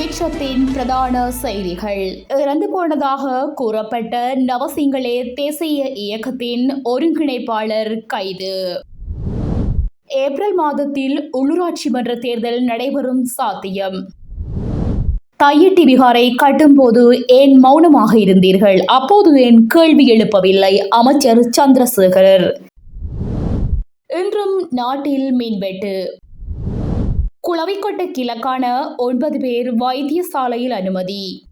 நிமிஷத்தின் பிரதான செய்திகள். இறந்து போனதாக கூறப்பட்ட நவசிங்களே தேசிய இயக்கத்தின் ஒருங்கிணைப்பாளர் கைது. ஏப்ரல் மாதத்தில் உள்ளூராட்சி மன்ற தேர்தல் நடைபெறும் சாத்தியம். தையிட்டி விகாரை கட்டும்போது ஏன் மௌனமாக இருந்தீர்கள்? அப்போது ஏன் கேள்வி எழுப்பவில்லை? அமைச்சர் சந்திரசேகரர். இன்றும் நாட்டில் மீன்வெட்டு. குளவிக்கொட்ட கிழக்கான ஒன்பது பேர் வைத்தியசாலையில் அனுமதி.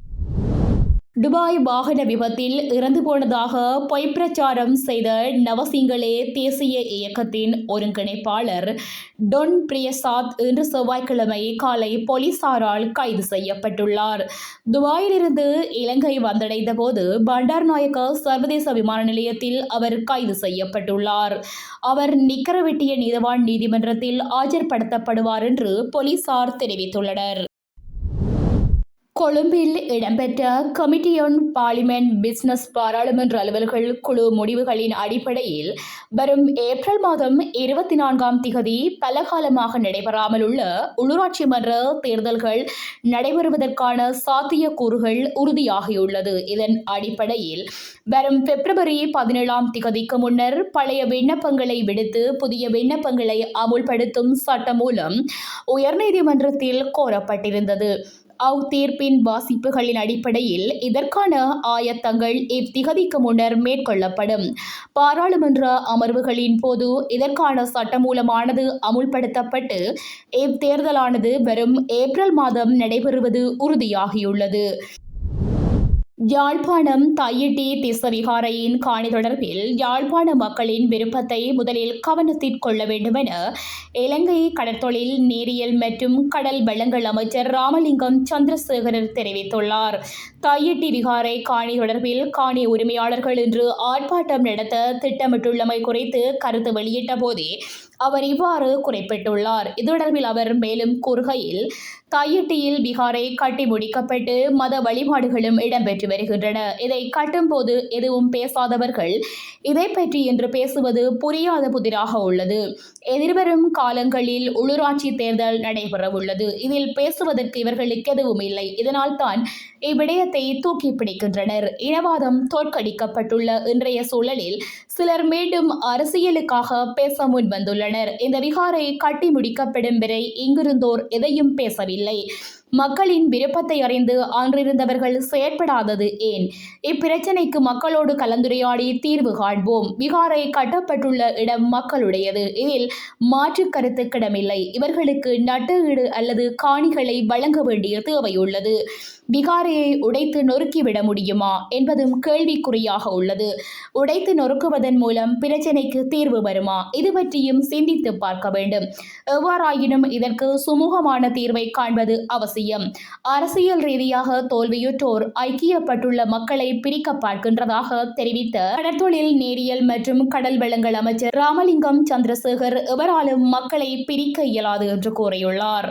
துபாய் வாகன விபத்தில் இறந்து போனதாக பொய் பிரச்சாரம் செய்த நவசிங்களே தேசிய இயக்கத்தின் ஒருங்கிணைப்பாளர் டொன் பிரியசாத் இன்று செவ்வாய்க்கிழமை காலை போலீசாரால் கைது செய்யப்பட்டுள்ளார். துபாயிலிருந்து இலங்கை வந்தடைந்த போது பண்டார் நாயக்க சர்வதேச விமான நிலையத்தில் அவர் கைது செய்யப்பட்டுள்ளார். அவர் நிக்கரவெட்டிய நீதவான் நீதிமன்றத்தில் ஆஜர்படுத்தப்படுவார் என்று போலீசார் தெரிவித்துள்ளனர். கொழும்பில் இடம்பெற்ற கமிட்டி ஆன் பார்லிமெண்ட் பிசினஸ் பாராளுமன்ற அலுவல்கள் குழு முடிவுகளின் அடிப்படையில் வரும் ஏப்ரல் மாதம் இருபத்தி நான்காம் திகதி பலகாலமாக நடைபெறாமல் உள்ள உள்ளூராட்சி மன்ற தேர்தல்கள் நடைபெறுவதற்கான சாத்தியக்கூறுகள் உறுதியாகியுள்ளது. இதன் அடிப்படையில் வரும் பிப்ரவரி பதினேழாம் திகதிக்கு முன்னர் பழைய விண்ணப்பங்களை விடுத்து புதிய விண்ணப்பங்களை அமுல்படுத்தும் சட்டம் மூலம் உயர்நீதிமன்றத்தில் கோரப்பட்டிருந்தது. அவ் தீர்ப்பின் வாசிப்புகளின் அடிப்படையில் இதற்கான ஆயத்தங்கள் இத்திகதிக்கு முன்னர் மேற்கொள்ளப்படும். பாராளுமன்ற அமர்வுகளின் போது இதற்கான சட்டமூலமானது அமுல்படுத்தப்பட்டு இத்தேர்தலானது வரும் ஏப்ரல் மாதம் நடைபெறுவது உறுதியாகியுள்ளது. யாழ்ப்பாணம் தையிட்டி திசவிகாரையின் காணி தொடர்பில் யாழ்ப்பாண மக்களின் விருப்பத்தை முதலில் கவனத்தில் கொள்ள வேண்டுமென இலங்கை கடற்தொழில் நீரியல் மற்றும் கடல் வளங்கள் அமைச்சர் ராமலிங்கம் சந்திரசேகரர் தெரிவித்துள்ளார். தையிட்டி விகாரை காணி தொடர்பில் காணி உரிமையாளர்கள் இன்று ஆர்ப்பாட்டம் நடத்த திட்டமிட்டுள்ளமை குறித்து கருத்து வெளியிட்ட போதே அவர் இவ்வாறு குறிப்பிட்டுள்ளார். இது தொடர்பில் அவர் மேலும் கூறுகையில் தையிட்டியில் பீகாரை கட்டி முடிக்கப்பட்டு மத வழிபாடுகளும் இடம்பெற்று வருகின்றன. இதை கட்டும்போது எதுவும் பேசாதவர்கள் இதை பற்றி என்று பேசுவது புரியாத புதிராக உள்ளது. எதிர்வரும் காலங்களில் உள்ளூராட்சி தேர்தல் நடைபெறவுள்ளது. இதில் பேசுவதற்கு இவர்களுக்கு எதுவும் இல்லை. இதனால் தான் இவ்விடயத்தை தூக்கி பிடிக்கின்றனர். இனவாதம் தோற்கடிக்கப்பட்டுள்ள இன்றைய சூழலில் சிலர் மீண்டும் அரசியலுக்காக பேச முன் வந்துள்ளனர் இந்த விகாரை கட்டி முடிக்கப்படும் வரை இங்கிருந்தோர் எதையும் பேசவில்லை. மக்களின் விருப்பத்தை அறிந்து அன்றிருந்தவர்கள் செயற்படாதது ஏன்? இப்பிரச்சனைக்கு மக்களோடு கலந்துரையாடி தீர்வு காண்போம். விகாரை கட்டப்பட்டுள்ள இடம் மக்களுடையது. இதில் மாற்று கருத்துக்கிடமில்லை இவர்களுக்கு நட்டு ஈடு அல்லது காணிகளை வழங்க வேண்டிய தேவையுள்ளது. விகாரையை உடைத்து நொறுக்கிவிட முடியுமா என்பதும் கேள்விக்குறியாக உள்ளது. உடைத்து நொறுக்குவதன் மூலம் பிரச்சனைக்கு தீர்வு வருமா? இது பற்றியும் சிந்தித்து பார்க்க வேண்டும். எவ்வாறாயினும் இதற்கு சுமூகமான தீர்வை காண்பது அவசியம். அரசியல் ரீதியாக தோல்வியுற்றோர் ஐக்கியப்பட்டுள்ள மக்களை பிரிக்க பார்க்கின்றதாக தெரிவித்த கடற்தொழில் நேரியல் மற்றும் கடல் வளங்கள் அமைச்சர் ராமலிங்கம் சந்திரசேகர் எவராலும் மக்களை பிரிக்க இயலாது என்று கூறியுள்ளார்.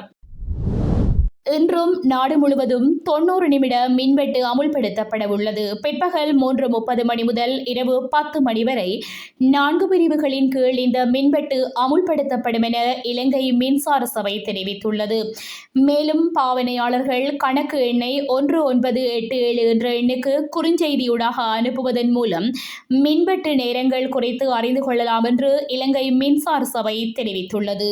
இன்றும் நாடு முழுவதும் தொண்ணூறு நிமிட மின்வெட்டு அமுல்படுத்தப்பட உள்ளது பிற்பகல் மூன்று முப்பது மணி முதல் இரவு பத்து மணி வரை நான்கு பிரிவுகளின் கீழ் இந்த மின்வெட்டு அமுல்படுத்தப்படும் என இலங்கை மின்சார சபை தெரிவித்துள்ளது. மேலும் பாவனையாளர்கள் கணக்கு எண்ணை ஒன்று ஒன்பது எட்டு ஏழு என்ற எண்ணுக்கு குறுஞ்செய்தியூடாக அனுப்புவதன் மூலம் மின்வெட்டு நேரங்கள் குறித்து அறிந்து கொள்ளலாம் என்று இலங்கை மின்சார சபை தெரிவித்துள்ளது.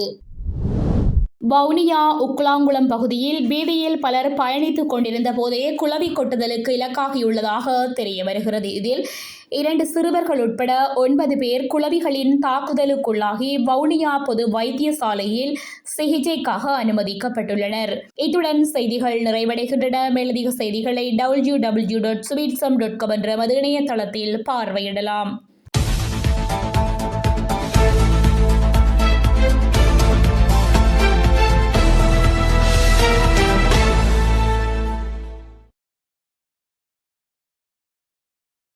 வவுனியா உக்லாங்குளம் பகுதியில் வீதியில் பலர் பயணித்துக் கொண்டிருந்த போதே குளவி கொட்டுதலுக்கு இலக்காகியுள்ளதாக தெரிய வருகிறது. இதில் இரண்டு சிறுவர்கள் உட்பட ஒன்பது பேர் குளவிகளின் தாக்குதலுக்குள்ளாகி வவுனியா பொது வைத்தியசாலையில் சிகிச்சைக்காக அனுமதிக்கப்பட்டுள்ளனர். இத்துடன் செய்திகள் நிறைவடைகின்றன. மேலதிக செய்திகளை டபிள்யூ டபிள்யூ டாட் ஸ்வீட்ஸம் டாட் காம் என்ற மது இணையதளத்தில் பார்வையிடலாம்.